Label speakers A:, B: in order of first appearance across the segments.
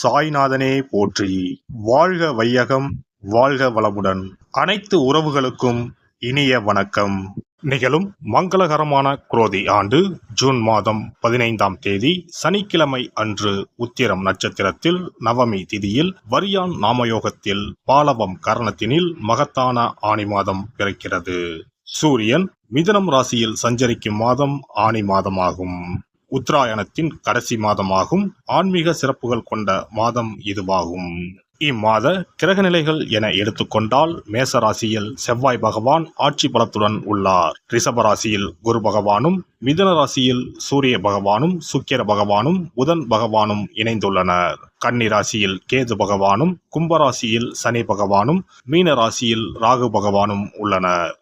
A: சாய்நாதனே போற்றி. வாழ்க வையகம் வாழ்க வளமுடன். அனைத்து உறவுகளுக்கும் இனிய வணக்கம். நிகழும் மங்களகரமான குரோதி ஆண்டு ஜூன் மாதம் பதினைந்தாம் தேதி சனிக்கிழமை அன்று உத்திரம் நட்சத்திரத்தில் நவமி திதியில் வரியான் நாமயோகத்தில் பாலவம் கரணத்தினில் மகத்தான ஆணி மாதம் பிறக்கிறது. சூரியன் மிதனம் ராசியில் சஞ்சரிக்கும் மாதம் ஆணி மாதமாகும். உத்தராயணத்தின் கடைசி மாதமாகும். ஆன்மீக சிறப்புகள் கொண்ட மாதம் இதுவாகும். இம்மாத கிரகநிலைகள் என எடுத்துக்கொண்டால் மேச ராசியில் செவ்வாய் பகவான் ஆட்சி பலத்துடன் உள்ளார். ரிஷபராசியில் குரு பகவானும் மிதுன ராசியில் சூரிய பகவானும் சுக்கிர பகவானும் புதன் பகவானும் இணைந்துள்ளனர். கன்னி ராசியில் கேது பகவானும் கும்பராசியில் சனி பகவானும் மீன ராசியில் ராகு பகவானும் உள்ளனர்.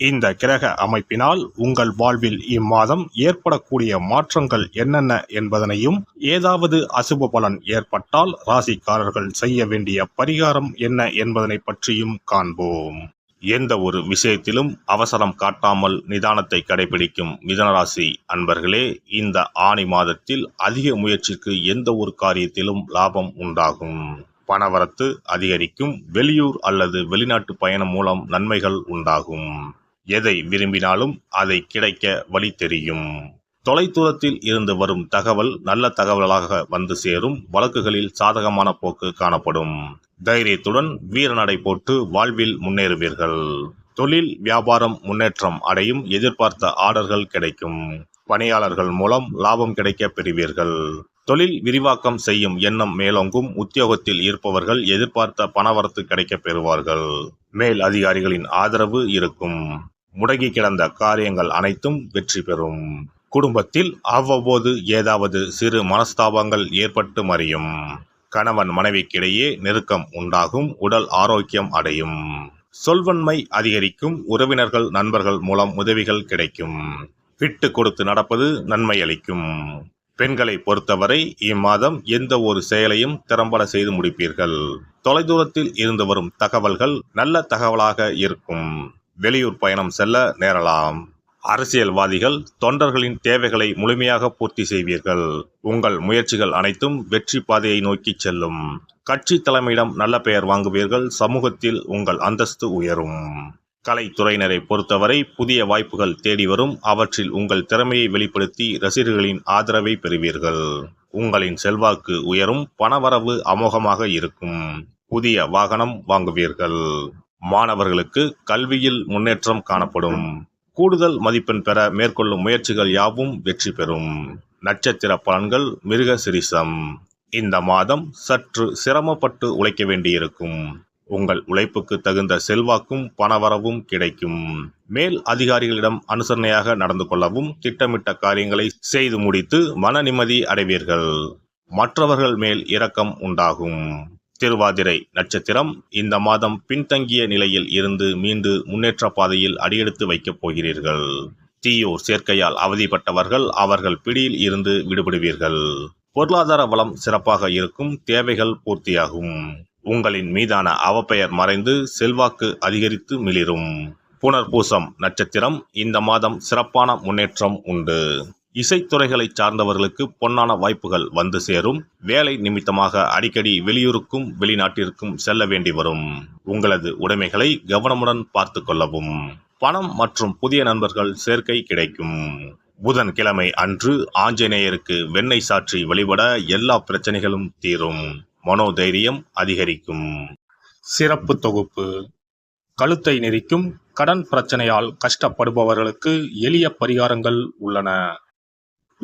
A: இந்த கிரக அமைப்பினால் உங்கள் வாழ்வில் இம்மாதம் ஏற்படக்கூடிய மாற்றங்கள் என்னென்ன என்பதனையும் ஏதாவது அசுப பலன் ஏற்பட்டால் ராசிக்காரர்கள் செய்ய வேண்டிய பரிகாரம் என்ன என்பதனை பற்றியும் காண்போம். எந்த ஒரு விஷயத்திலும் அவசரம் காட்டாமல் நிதானத்தை கடைபிடிக்கும் மிதனராசி அன்பர்களே இந்த ஆணி மாதத்தில் அதிக முயற்சிக்கு எந்த ஒரு காரியத்திலும் லாபம் உண்டாகும். பணவரத்து அதிகரிக்கும் வெளியூர் அல்லது வெளிநாட்டு பயணம் மூலம் நன்மைகள் உண்டாகும். எதை விரும்பினாலும் அதை கிடைக்க வழி தெரியும். தொலைதூரத்தில் இருந்து வரும் தகவல் நல்ல தகவலாக வந்து சேரும். வழக்குகளில் சாதகமான போக்கு காணப்படும். தைரியத்துடன் வீரநடை போட்டு வாழ்வில் முன்னேறுவீர்கள். தொழில் வியாபாரம் முன்னேற்றம் அடையும் எதிர்பார்த்த ஆர்டர்கள் கிடைக்கும். பணியாளர்கள் மூலம் லாபம் கிடைக்க பெறுவீர்கள். தொழில் விரிவாக்கம் செய்யும் எண்ணம் மேலோங்கும். உத்தியோகத்தில் இருப்பவர்கள் எதிர்பார்த்த பணவரத்து கிடைக்க பெறுவார்கள். மேல் அதிகாரிகளின் ஆதரவு இருக்கும். முடங்கி கிடந்த காரியங்கள் அனைத்தும் வெற்றி பெறும். குடும்பத்தில் அவ்வப்போது ஏதாவது சிறு மனஸ்தாபங்கள் ஏற்பட்டு மறியும். கணவன் மனைவிக்கிடையே நெருக்கம் உண்டாகும் உடல் ஆரோக்கியம் அடையும். சொல்வன்மை அதிகரிக்கும் உறவினர்கள் நண்பர்கள் மூலம் உதவிகள் கிடைக்கும். விட்டு கொடுத்து நடப்பது நன்மை அளிக்கும். பெண்களை பொறுத்தவரை இம்மாதம் எந்த ஒரு செயலையும் திறம்பட செய்து முடிப்பீர்கள். தொலைதூரத்தில் இருந்து வரும் தகவல்கள் நல்ல தகவலாக இருக்கும். வெளியூர் பயணம் செல்ல நேரலாம். அரசியல்வாதிகள் தொண்டர்களின் தேவைகளை முழுமையாக பூர்த்தி செய்வீர்கள். உங்கள் முயற்சிகள் அனைத்தும் வெற்றி பாதையை நோக்கி செல்லும். கட்சி தலைமையிடம் நல்ல பெயர் வாங்குவீர்கள் சமூகத்தில் உங்கள் அந்தஸ்து உயரும். கலைத்துறையினரை பொறுத்தவரை புதிய வாய்ப்புகள் தேடி வரும் அவற்றில் உங்கள் திறமையை வெளிப்படுத்தி ரசிகர்களின் ஆதரவை பெறுவீர்கள். உங்களின் செல்வாக்கு உயரும் பணவரவு அமோகமாக இருக்கும். புதிய வாகனம் வாங்குவீர்கள். மாணவர்களுக்கு கல்வியில் முன்னேற்றம் காணப்படும். கூடுதல் மதிப்பெண் பெற மேற்கொள்ளும் முயற்சிகள் யாவும் வெற்றி பெறும். நட்சத்திர பலன்கள் மிருக சிரிசம். இந்த மாதம் சற்று சிரமப்பட்டு உழைக்க வேண்டியிருக்கும். உங்கள் உழைப்புக்கு தகுந்த செல்வாக்கும் பணவரவும் கிடைக்கும். மேல் அதிகாரிகளிடம் அனுசரணையாக நடந்து கொள்ளவும் திட்டமிட்ட காரியங்களை செய்து முடித்து மன நிம்மதி அடைவீர்கள். மற்றவர்கள் மேல் இரக்கம் உண்டாகும். திருவாதிரை நட்சத்திரம் இந்த மாதம் பின்தங்கிய நிலையில் இருந்து மீண்டு முன்னேற்ற பாதையில் அடியெடுத்து வைக்கப் போகிறீர்கள். தீயோர் சேர்க்கையால் அவதிப்பட்டவர்கள் அவர்கள் பிடியில் இருந்து விடுபடுவீர்கள். பொருளாதார வளம் சிறப்பாக இருக்கும் தேவைகள் பூர்த்தியாகும். உங்களின் மீதான அவப்பெயர் மறைந்து செல்வாக்கு அதிகரித்து மிளிரும். புனர்பூசம் நட்சத்திரம் இந்த மாதம் சிறப்பான முன்னேற்றம் உண்டு. இசைத்துறைகளை சார்ந்தவர்களுக்கு பொன்னான வாய்ப்புகள் வந்து சேரும். வேலை நிமித்தமாக அடிக்கடி வெளியூருக்கும் வெளிநாட்டிற்கும் செல்ல வேண்டி வரும். உங்களது உடைமைகளை கவனமுடன் பார்த்து கொள்ளவும். பணம் மற்றும் புதிய நண்பர்கள் சேர்க்கை கிடைக்கும். புதன்கிழமை அன்று ஆஞ்சநேயருக்கு வெண்ணெய் சாற்றி வழிபட எல்லா பிரச்சனைகளும் தீரும். மனோதைரியம் அதிகரிக்கும். சிறப்பு தொகுப்பு. கழுத்தை நெரிக்கும். கடன் பிரச்சனையால் கஷ்டப்படுபவர்களுக்கு எளிய பரிகாரங்கள் உள்ளன.